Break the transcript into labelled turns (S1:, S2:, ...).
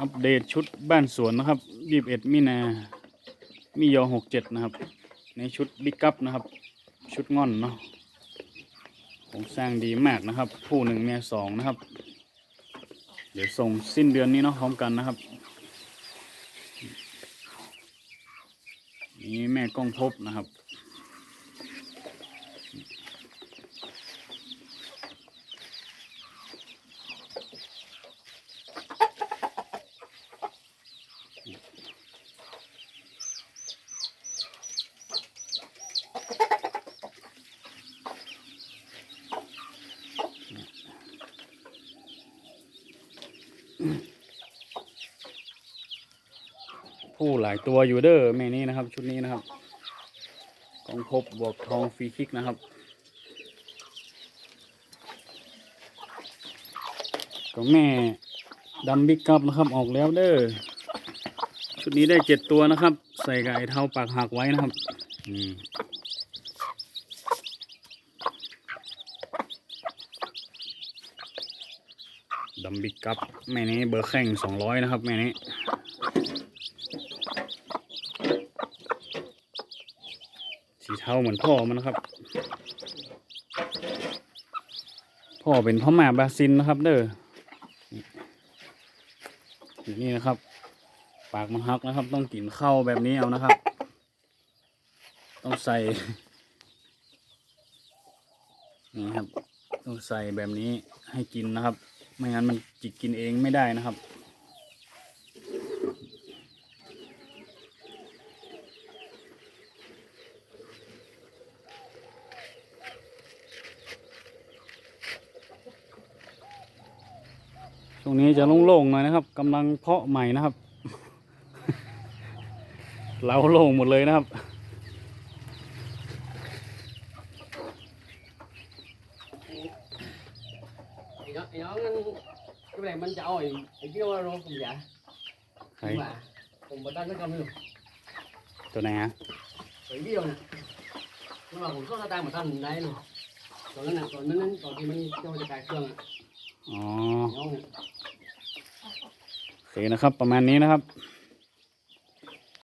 S1: อัปเดตชุดบ้านสวนนะครับยีบเอ็ดมีนามียอหกเจ็ดนะครับ ในชุดบิ๊กกัปนะครับ ชุดง่อนเนาะโครงสร้างดีมากนะครับ ผู้หนึ่งเมียสองนะครับ เดี๋ยวส่งสิ้นเดือนนี้เนาะพร้อมกันนะครับ นี่แม่กล้องพบนะครับ ผู้หลายตัวอยู่เด้อแม่นี้นะครับ ชุดนี้นะครับกองพบบวกทองฟรีคิกนะครับก็แม่ดำบิ๊กกับนะครับออกแล้วเด้อชุดนี้ได้เจ็ดตัวนะครับ ใส่กับไอเท้าปากหักไว้นะครับนี่ ดำบิ๊กกับแม่นี้เบอร์แข่งสองร้อยนะครับแม่นี้สีเทาเหมือนพ่อมันนะครับ พ่อเป็นพ่อหมาบราซินนะครับเด้อนี่นี่นะครับ ปากมันฮักนะครับ ต้องกินข้าวแบบนี้เอานะครับ ต้องใส่นี่ครับ ต้องใส่แบบนี้ให้กินนะครับ ไม่งั้นมันจิกกินเองไม่ได้นะครับช่วงนี้จะโล่งๆหน่อยนะครับกำลังเพาะใหม่นะครับ เราโล่งหมดเลยนะครับ
S2: ไอ้น้องไอ้น้องนั่น cái này mình chào rồi ไอ้ kia nó cùng dạ
S1: ใคร
S2: nhưng mà cùng bà ta nó cầm luôn
S1: ตัวไหนฮะ
S2: cái video nè nhưng mà cũng có ta mà ta mình đây luôn còn nó nè còn nó nó còn thì mình cho cái cài xương à
S1: อ๋อ
S2: ngon nè
S1: โอเคนะครับ ประมาณนี้นะครับ